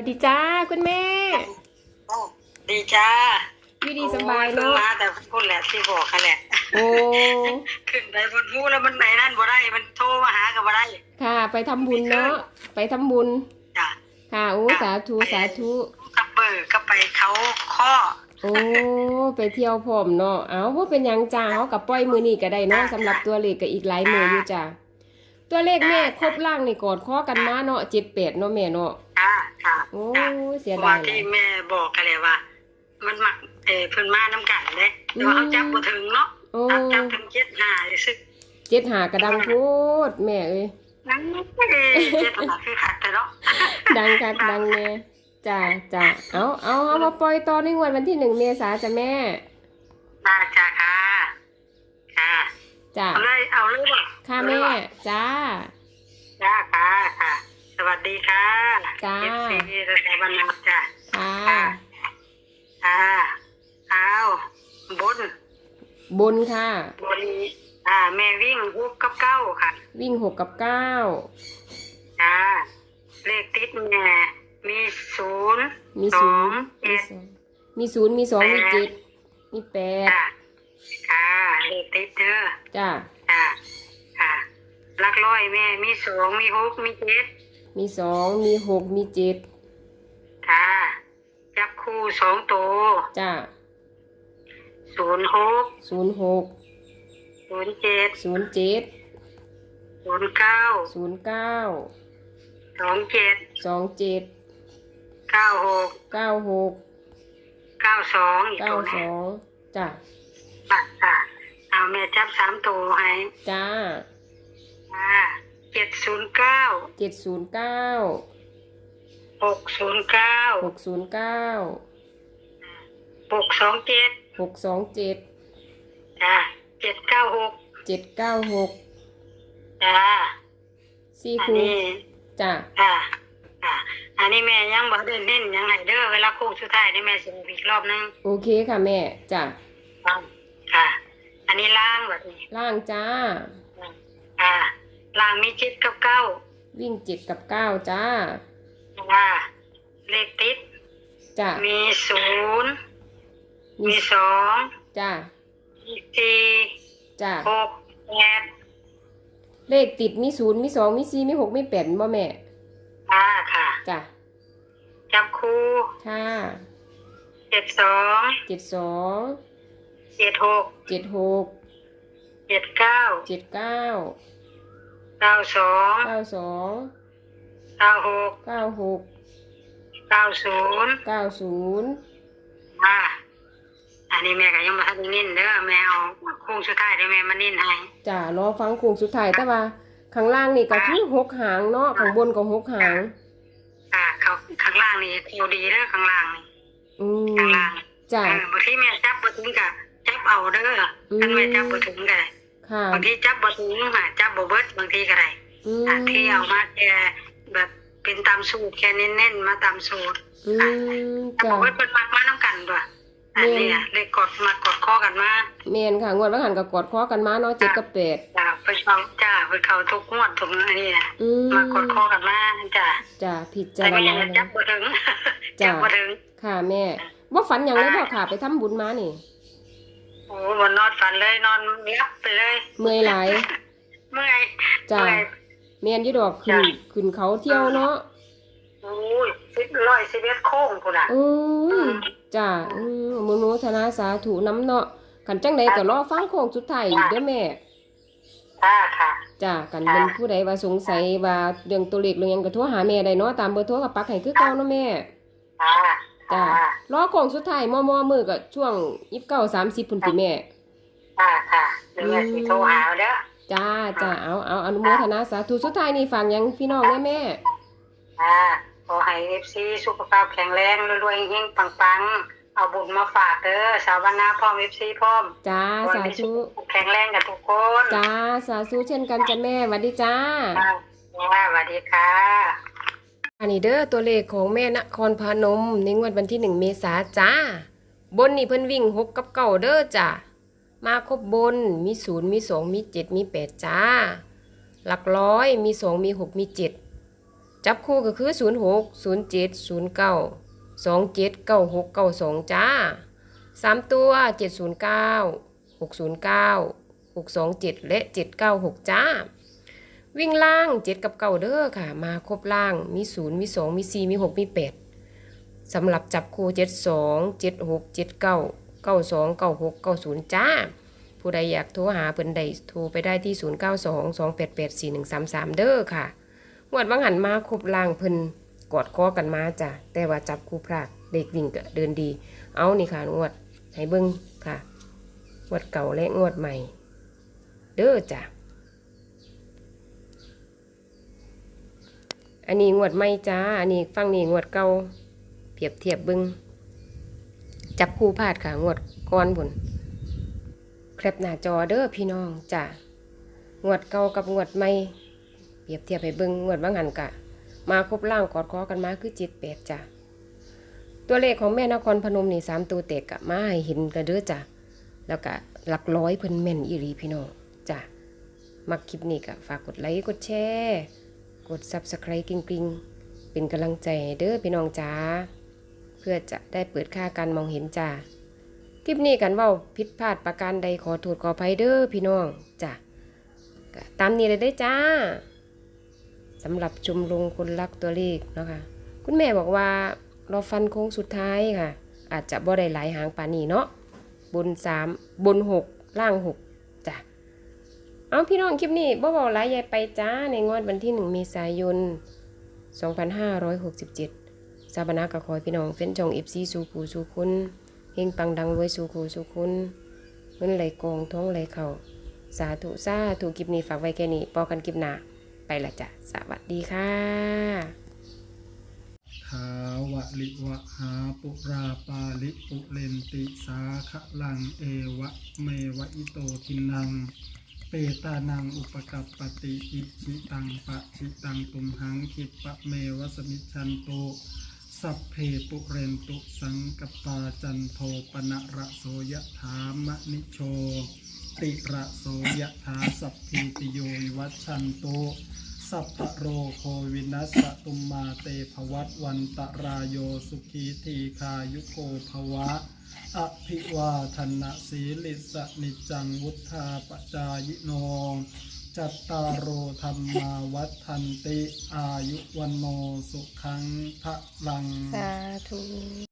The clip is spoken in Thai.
วัสดีจ้าคุณแม่ ดีจ้าอยู่ดีสบายเนาะโอ้พิ่งมาแต่พูดแหละที่บอกกันแหละโอ้ขึ้นไปบนพูแล้วมันไหนนั่นบ่ได้ มันโทรมาหากับบ่ได้ ค่ะ ไปทำบุญเนาะไปทำบุญจ้ะค่ะโอ้สาธุสาธุกับเบิกก็ไปเขาข้อโอ้ไปเที่ยวพร้อมเนาะเอาว่าเป็นหยังจ้าเขากับปล่อยมือนี่ก็ได้เนาะสำหรับตัวเลขก็อีกหลายมืออยู่จ้าตัวเลขแม่ครบล่างนี่กอดข้อกันมาเนาะเจ็ดแปดเนาะแม่เนาะจ้าค่ะ โอ้จ้ะเสียเพราะดาว่ายที่แม่บอกกันเลยว่า มันมักเออเพิ่นมาน้ำกันเด้แต่ว่าเขาจับบ่ถึงเนาะโอ้จับจับถึงเจ็ดห้าเลยซึกเจ็ดหากระดังโพดแม่เอ้ยนั่นเอ้ยเจ็ดห้าคือคักแต่เนาะดังคักดังแน่จ้าจ้าเอาเอาเอามาปล่อยตอนในงวดวันที่หนึ่งเมษาจ้ะแม่น่าจ้าค่ะค่ะจ้าเอาเลยเอาเลยบ่ค่ะแม่จ้าจ้าค่ะค่ะ สวัสดีค่ะจ้า เอฟซีระดับรรณาจ้าค่ะค่ะค่ะอ้าวบนบนค่ะ บนอ่า แม่วิ่งฮุกกับเก้าค่ะวิ่งหกกับเก้าจ้าเลขติดแม่มีศูนย์มีสศูอนงย์มีเจ็ดสองมีศูนย์มีสองมีเจ็ดมีแปดจ้าค่ะเลขติดเด้อจ้าค่ะ ค่ะหลักร้อยแม่มีสองมีหกมีเจ็ด มีสองมีหกมีเจ็ดค่ะจับคู่สองตัวจ้าศูนย์หกศูนย์หกศูนย์เจ็ดศูนย์เจ็ดศูนย์เก้าศูนย์เก้าสองเจ็ดสองเจ็ดเก้าหกเก้าหกเก้าสองอีกเก้าตัวสนี้องจ้าปัดค่ะเอาแม่จับสามตัวให้จ้า ค่ะ เจ็ดศูนย์เก้าเจ็ดศูนย์เก้าหกศูนย์เก้าหกศูนย์เก้าหกสองเจ็ดหกสองเจ็ดจ้าเจ็ดเก้าหกเจ็ดเก้าหกจ้าสี่อันคูนี้จ้าค่ะค่ะอันนี้แม่ยังบอกเดินเน้นยังไงเด้อเวลาโค้งสุดท้ายนี่แม่สิอีกรอบนึงโอเคค่ะแม่จ้าค่ะ อันนี้ล่างแบบนี้ ล่างจ้าค่ะ ล่างมีเจ็ดกับเก้าวิ่งเจ็ดกับเก้าจ้าค่ะเลขติด จ้ามีศูนย์มีมีสองจ้ามีสี่จ้าหกแปดเลขติดมีศูนย์มีสองมีสี่มีหกมีแปดบ่แม่ค่ะค่ะจ้าจับคู่ค่ะเจ็ดสองเจ็ดสองเจ็ดหกเจ็ดหกเจ็ดเก้าเจ็ดเก้า เก้าสองเก้าสองเก้าหกเก้าหกเก้าศูนย์เก้าศูนย์ค่ะอันนี้แม่ก็ยังมาทันได้นิ่นเด้อแม่เอาโค้งสุดท้ายเด้อแม่มานิ่นให้จ้ารอฟังโค้งสุดท้ายแต่ว่าข้างล่างนี่ก็คือหกหางเนาะข้างบนก็หกหางค่ะเขาข้างล่างนี่เขาดีเด้อข้างล่างนี่อืมข้างล่างจ้าเออบางทีแม่จับบ่ถึงกะจับเอาเด้ออมคันแม่จับบ่ถึงก็ได้ ค่ะ บางทีจับบ่ถึงค่ะจับบ่เบิดบางทีก็ได้อือะมที่เอามาแค่แบบเป็นตามสูตรแค่เน้นๆมาตามสูตรอืมแต่จ้าบอกว่าเพิ่นมักมานํกันด้วยอันนี้อะเลยกดมากดข้อกันมาแมนค่ะงวดว่าหันกับกอดคอกันมาเนาะเจ็ดกับแปดจ้าเพิ่นเขาจ้าเพิ่นเขาทุกงวดทุกอันนี้นะอืมมากดข้อกันมาจ้าจ้าพิจาแต่รก็ยัณางจับนะ บ่ถึงจ้ะ จับบ่ถึง ค่ะแม่ว่าฝันอย่างไรบ่ค่ะ ไปทำบุญมานี่ โอ้บ่นอนฝันเลยนอนยับไปเลยเมื่อยหลายเมื่อยจ้าเมื่อยแมนอยู่ดอกขึ้นจ้ะขึ้นเขาเที่ยวเนาะโอ้ยสิบร้อยสิบเอ็ดโค้งพุ่นน่ะอืมจ้าอืมมโนธนาสาธุน้ำเนาะกันจังใดก็รอฟังโค้งสุดท้ายอีกเด้อแม่ค่ะค่ะจ้ากันค่ะเป็นผู้ใดว่าสงสัยว่าเรื่องตัวเลขเรื่องหยังก็โทรหาแม่ได้เนาะตามเบอร์โทรกับปักให้คือเก่าเนาะแม่ค่ะ จ้าค่ะรอโค้งสุดท้ายมอมอมือก็ช่วง29 30พุ่นติแม่ ค่ะค่ะเดี๋ยวแม่สิโทรหาเอาเด้อจ้าจ้าเอาเอาอนุโมทนาสาธุสุดท้ายนี่ฝากหยังพี่น้องแม่แม่ค่ะขอให้ FC สุขภาพแข็งแรงรวยๆเฮงๆปังๆ เอาบุญมาฝากเด้อสาวบรรณาพร้อม FC พร้อมจ้าสาธุแข็งแรงกันทุกคนจ้าสาธุเช่นกันจ้ะแม่หวัดดีจ้าค่ะค่ะสวัสดีค่ะ อันนี้เด้อตัวเลขของแม่นครพนมในงวดวันที่หนึ่งเมษาจ้า บนนี่เพิ่นวิ่งหกกับเก่าเด้อจ้ามาครบบนมีศูนย์มีสองมีเจ็ดมีแปดจ้า หลักร้อยมีสองมีหกมีเจ็ดจับคู่ก็คือศูนย์หกศูนย์เจ็ดศูนย์เก้าสองเจ็ดเก้าหกเก้าสองจ้าสามตัวเจ็ดศูนย์เก้าหกศูนย์เก้าหกสองเจ็ดและเจ็ดเก้าหกจ้า วิ่งล่าง7กับเก่าเด้อค่ะ มาครบล่างมี0มี2มี4มี6มี8สำหรับจับคู่72 76 79 92 96 90จ้า ผู้ใดอยากโทรหาเพิ่นได้โทรไปได้ที่092 288 4133เด้อค่ะงวดวังหันมาครบล่างเพิ่นกอดคอกันมาจ้ะแต่ว่าจับคู่พลาดเด็กวิ่งก็เดินดี เอานี่ค่ะงวดให้เบิ่งค่ะงวดเก่าและงวดใหม่ เด้อจ้ะ อันนี้งวดใหม่จ้า อันนี้ฟังนี่งวดเก่าเปรียบเทียบบิ่งจับคู่พลาดค่ะ งวดก่อนบุญแคปหน้าจอเด้อพี่น้องจ้ะงวดเก่ากับงวดใหม่เปรียบเทียบให้เบิ่งงวดว่างหันกะ มาครบล่างกอดคอกันมาคือจิตแปดจ้ะตัวเลขของแม่นครพนมนี่สามตัวเตกกะมาให้เห็นกันเด้อจ้ะแล้วก็หลักร้อยเพิ่นแม่นอีหลีพี่น้องจ้ะมักคลิปนี้ก็ฝากกดไลค์กดแชร์ กด Subscribe กริงๆ เป็นกำลังใจเด้อพี่น้องจ้า เพื่อจะได้เปิดค่าการมองเห็นจ้าคลิปนี้กันว่าผิดพลาดประการใดขอโทษขออภัยเด้อพี่น้องจ้ะตามนี้เลยเด้จ้าสำหรับชุมลงคนรักตัวเลขเนาะคะคุณแม่บอกว่าเราฟันโค้งสุดท้ายค่ะ อาจจะบ่ได้หลายหางปานีเนาะบนสามบนหกล่างหก เอาพี่น้องคลิปนี้บ่บอกหลายยายไปจ้าในงวดวันที่หนึ่งเมษายน 2567สาบานากะคอยพี่น้องเฟ้นจองอิฟซีสู่ผู้สู่คุณเฮงปังดังรวยสู่ผู้สู่คุณเงินไหลกองท้องไหลเข่าสาธุสาธุคลิปนี้ฝากไว้แค่นี้ปอกันคลิปหน้าไปละจ้ะสวัสดีค่ะทาวะลิวะหาปุราปาลิปุเรนติสาคะลังเอวะเมวะอิโตทินัง เปตานังอุปกัปปติอิชิตังปะชิตังตุมหังคิปะเมวสมิชันโตสัพเพปุเรนตุสังกปาจันโทปนะระโสยถามะนิโช ติระโสยถาสัพพิติโยวัชันโต สัพพโรโควินัสตุมมาเตภวัตวันตรายโยสุขีทีคายุโกภวะ อภิวาทนะสีลิสนิจังวุธาปจายโน จัตตารโอธรรมาวัฏทันติ อายุวันโนสุขังพระลัง สาธุ